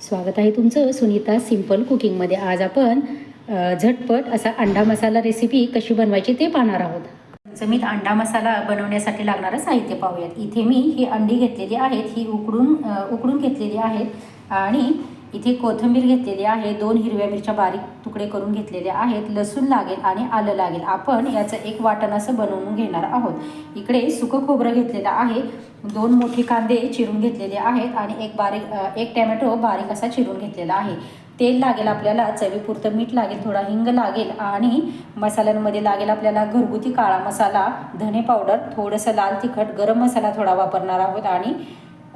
स्वागत आहे तुमचं सुनीता सिंपल कुकिंगमध्ये. आज आपण झटपट असा अंडा मसाला रेसिपी कशी बनवायची ते पाहणार आहोत. जमीत अंडा मसाला बनवण्यासाठी लागणारं साहित्य पाहूयात. इथे मी ही अंडी घेतलेली आहेत ही उकडून उकडून घेतलेली आहेत आणि इथे कोथिंबीर घेतलेली आहे दोन हिरव्या मिरच्या बारीक तुकडे करून घेतलेले आहेत लसूण लागेल आणि आलं लागेल. आपण याचं एक वाटण असं बनवून घेणार आहोत. इकडे सुकं खोबरं घेतलेलं आहे दोन मोठे कांदे चिरून घेतलेले आहेत आणि एक बारीक एक टॅमॅटो बारीक असा चिरून घेतलेला आहे. तेल लागेल आपल्याला चवीपुरतं मीठ लागेल थोडा हिंग लागेल आणि मसाल्यांमध्ये लागेल आपल्याला घरगुती काळा मसाला धने पावडर थोडंसं लाल तिखट गरम मसाला थोडा वापरणार आहोत आणि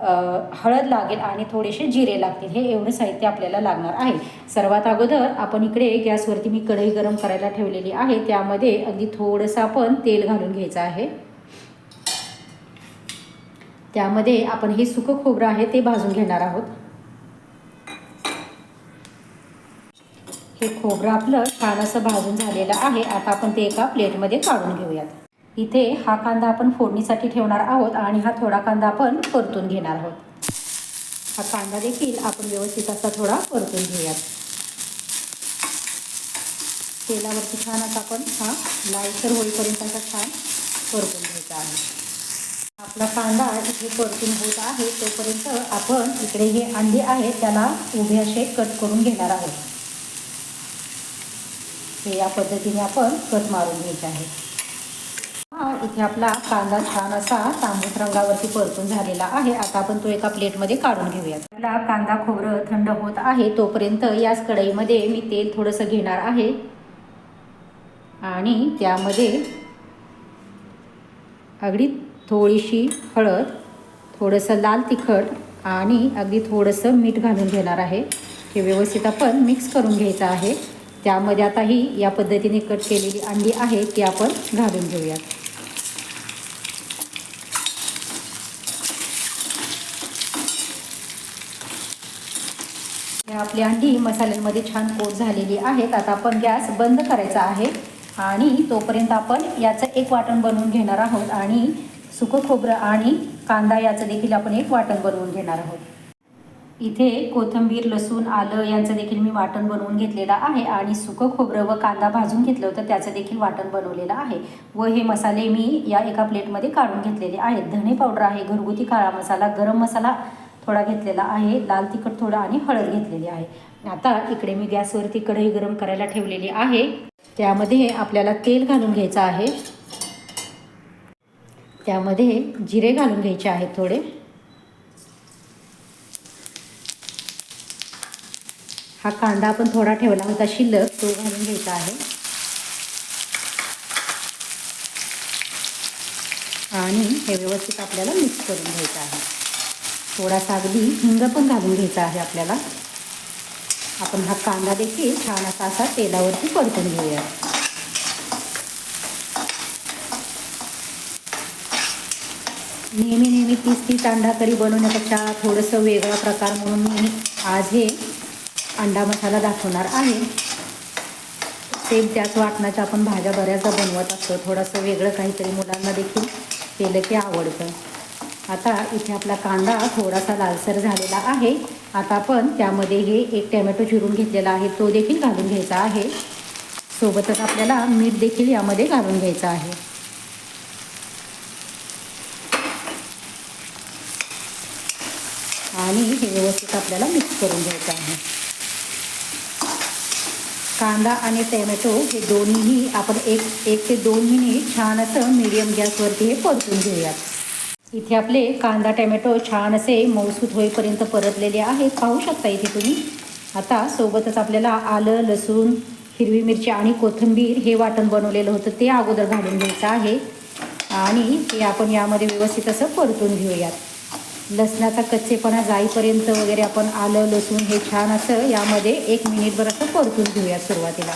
हळद लागेल आणि थोडेसे जिरे लागतील. हे एवढं साहित्य आपल्याला लागणार आहे. सर्वात अगोदर आपण इकडे गॅसवरती मी कढई गरम करायला ठेवलेली आहे. त्यामध्ये अगदी थोडंसं आपण तेल घालून घ्यायचं आहे. त्यामध्ये आपण हे सुकं खोबरं आहे ते भाजून घेणार आहोत. हे खोबरं आपलं छान असं भाजून झालेलं आहे. आता आपण ते एका प्लेटमध्ये काढून घेऊयात. इथे हा कांदा आपण फोडणीसाठी ठेवणार आहोत आणि हा थोडा कांदा आपण परतून घेणार आहोत. हा कांदा देखील आपण व्यवस्थित असा थोडा परतून घेऊयात. तेलावरती छान असा आपण हा लालसर होईपर्यंत असा छान परतून घ्यायचा आहे. आपला कांदा इथे परतून होत आहे तोपर्यंत आपण इकडे हे अंडे आहेत त्याला उभे असे कट करून घेणार आहोत. हे या पद्धतीने आपण कट मारून घ्यायचे आहे. इथे आपला कांदा छान असा तांबूस रंगावरती परतून झालेला आहे. आता आपण तो एका प्लेटमध्ये काढून घेऊयात. आपला कांदा खोबरं थंड होत आहे तोपर्यंत याच कढईमध्ये मी तेल थोडंसं घेणार आहे. आणि त्यामध्ये अगदी थोडीशी हळद थोडंसं लाल तिखट आणि अगदी थोडंसं मीठ घालून घेणार आहे. हे व्यवस्थित आपण मिक्स करून घ्यायचं आहे. त्यामध्ये आता ही या पद्धतीने कट केलेली अंडी आहे ती आपण घालून घेऊयात. आपली अंडी मसाल्यांमध्ये छान कोट झालेली आहेत. आता आपण गॅस बंद करायचा आहे आणि तोपर्यंत आपण याचं एक वाटण बनवून घेणार आहोत आणि सुकं खोबरं आणि कांदा याचं देखील आपण एक वाटण बनवून घेणार आहोत. इथे कोथिंबीर लसूण आलं यांचं देखील मी वाटण बनवून घेतलेलं आहे आणि सुकं खोबरं व कांदा भाजून घेतलं होतं त्याचं देखील वाटण बनवलेलं आहे. व हे मसाले मी या एका प्लेटमध्ये काढून घेतलेले आहेत. धने पावडर आहे घरगुती काळा मसाला गरम मसाला थोडा घेतलेला आहे लाल तिखट थोडं आणि हळद घेतलेली आहे. आता इकडे मी गॅसवरती कढई गरम करायला ठेवलेली आहे. त्यामध्ये आपल्याला तेल घालून घ्यायचं आहे. त्यामध्ये जिरे घालून घ्यायचे आहेत थोडे. हा कांदा आपण थोडा ठेवला होता शिल्लक तो घालून घ्यायचा आहे. आणि हे व्यवस्थित आपल्याला मिक्स करून घ्यायचं आहे. थोडासा अगदी हिंग पण घालून घ्यायचा आहे आपल्याला. आपण हा कांदा देखील छान असा असा तेलावरती परतून घेऊया. नेहमी नेहमी तीस तीस अंडा करी बनवण्यापेक्षा थोडंसं वेगळा प्रकार म्हणून मी आज हे अंडा मसाला दाखवणार आहे. सेम त्याच वाटणाच्या आपण भाज्या बऱ्याचदा बनवत असतो. थोडंसं वेगळं काहीतरी मुलांना देखील केलं की आवडतं. आता इथे आपला कांदा थोडासा लालसर झालेला आहे. आता आपण त्यामध्ये हे एक टॅमॅटो चिरून घेतलेला आहे. तो देखील घालून घ्यायचा आहे. सोबतच आपल्याला मीठ देखील यामध्ये घालून घ्यायचं आहे. आणि हे व्यवस्थित आपल्याला मिक्स करून घ्यायचं आहे. कांदा आणि टॅमॅटो हे दोन्हीही आपण एक एक ते दोन मिनिट छान असं मीडियम गॅसवरती हे परतून घेऊयात. इथे आपले कांदा टॅमॅटो छान असे मौसूत होईपर्यंत परतलेले आहेत. पाहू शकता इथे तुम्ही. आता सोबतच आपल्याला आलं लसूण हिरवी मिरची आणि कोथिंबीर हे वाटण बनवलेलं होतं. ते अगोदर घालून घ्यायचं आहे. आणि ते आपण यामध्ये व्यवस्थित असं परतून घेऊयात. लसणाचा कच्चेपणा जाईपर्यंत वगैरे आपण आलं लसूण हे छान असं यामध्ये एक मिनिटभर असं परतून घेऊयात सुरुवातीला.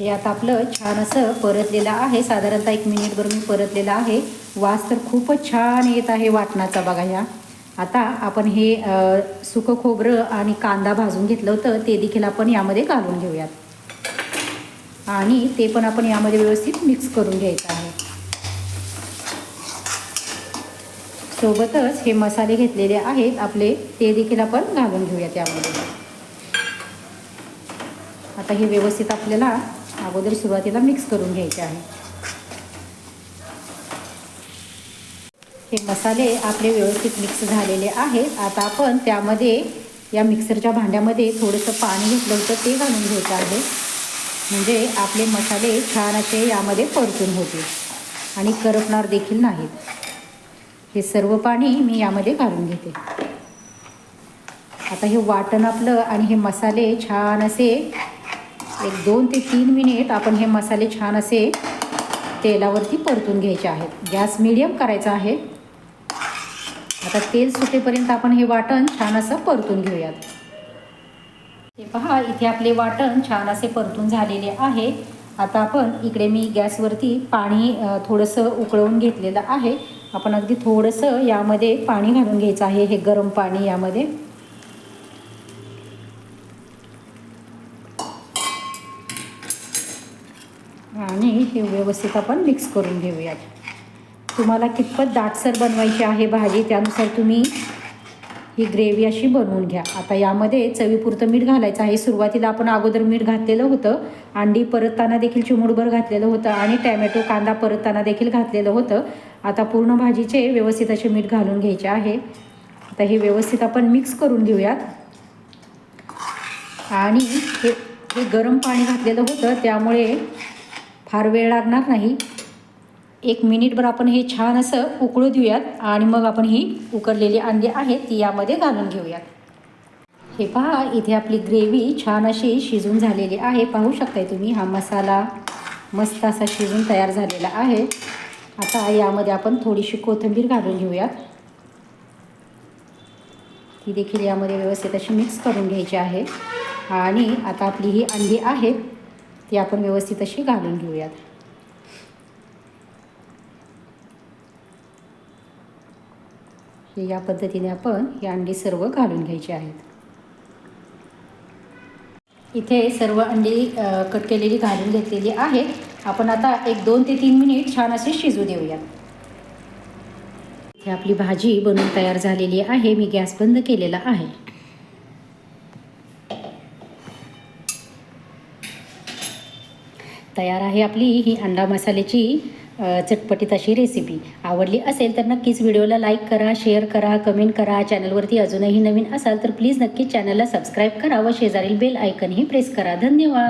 हे आता आपलं छान असं परतलेलं आहे. साधारणतः एक मिनिटभर मी परतलेलं आहे. वास तर खूपच छान येत आहे वाटणाचा बघा ह्या आता आपण हे सुकं खोबरं आणि कांदा भाजून घेतलं होतं ते देखील आपण यामध्ये घालून घेऊयात. आणि ते पण आपण यामध्ये व्यवस्थित मिक्स करून घ्यायचं आहे. सोबतच हे मसाले घेतलेले आहेत आपले ते देखील आपण घालून घेऊयात यामध्ये. आता हे व्यवस्थित आपल्याला अगोदर सुरुवातीला मिक्स करून घ्यायचे आहे. हे मसाले आपले व्यवस्थित मिक्स झालेले आहेत. आता आपण त्यामध्ये या मिक्सरच्या भांड्यामध्ये थोडंसं पाणी घेतलं होतं ते घालून घ्यायचं आहे. म्हणजे आपले मसाले छान असे यामध्ये परतून होतील. आणि करपणार देखील नाहीत. हे सर्व पाणी मी यामध्ये घालून घेते. आता हे वाटण आपलं आणि हे मसाले छान असे एक दोन ते तीन मिनिट आपण हे मसाले छान असे तेलावरती परतून घ्यायचे आहेत. गॅस मिडियम करायचा आहे. आता तेल सुटेपर्यंत आपण हे वाटण छान असं परतून घेऊयात. हे पहा इथे आपले वाटण छान असे परतून झालेले आहे. आता आपण इकडे मी गॅसवरती पाणी थोडंसं उकळवून घेतलेलं आहे. आपण अगदी थोडंसं यामध्ये पाणी घालून घ्यायचं आहे हे गरम पाणी यामध्ये. आणि हे व्यवस्थित आपण मिक्स करून घेऊयात. तुम्हाला कितपत दाटसर बनवायची आहे भाजी त्यानुसार तुम्ही ही ग्रेव्ही अशी बनवून घ्या. आता यामध्ये चवीपुरतं मीठ घालायचं आहे. सुरुवातीला आपण अगोदर मीठ घातलेलं होतं. अंडी परतताना देखील चिमुडभर घातलेलं होतं आणि टॅमॅटो कांदा परतताना देखील घातलेलं होतं. आता पूर्ण भाजीचे व्यवस्थित असे मीठ घालून घ्यायचे आहे. आता हे व्यवस्थित आपण मिक्स करून घेऊयात. आणि हे हे गरम पाणी घातलेलं होतं त्यामुळे फार वेळ लागणार नाही. एक मिनिटभर आपण हे छान असं उकळू देऊयात आणि मग आपण ही उकडलेली अंडी आहेत ती यामध्ये घालून घेऊयात. हे पहा इथे आपली ग्रेव्ही छान अशी शिजून झालेली आहे. पाहू शकताय तुम्ही हा मसाला मस्त असा शिजून तयार झालेला आहे. आता यामध्ये आपण थोडीशी कोथिंबीर घालून घेऊयात. ती देखील यामध्ये व्यवस्थित अशी मिक्स करून घ्यायची आहे. आणि आता आपली ही अंडी आहेत ती आपण व्यवस्थित अशी घालून घेऊयात. हे या पद्धतीने आपण ही अंडी सर्व घालून घ्यायची आहेत. इथे सर्व अंडी कट केलेली घालून घेतलेली आहेत. आपण आता एक दोन ते तीन मिनिट छान असे शिजू देऊयात. इथे आपली भाजी बनवून तयार झालेली आहे. मी गॅस बंद केलेला आहे. तयार आहे आपली ही अंडा मसाल्याची चटपटीत अशी रेसिपी आवडली असेल तर नक्कीच व्हिडिओला लाईक करा शेअर करा कमेंट करा. चॅनलवरती अजूनही नवीन असाल तर प्लीज नक्कीच चॅनलला सबस्क्राईब करा व शेजारील बेल आयकनही प्रेस करा. धन्यवाद!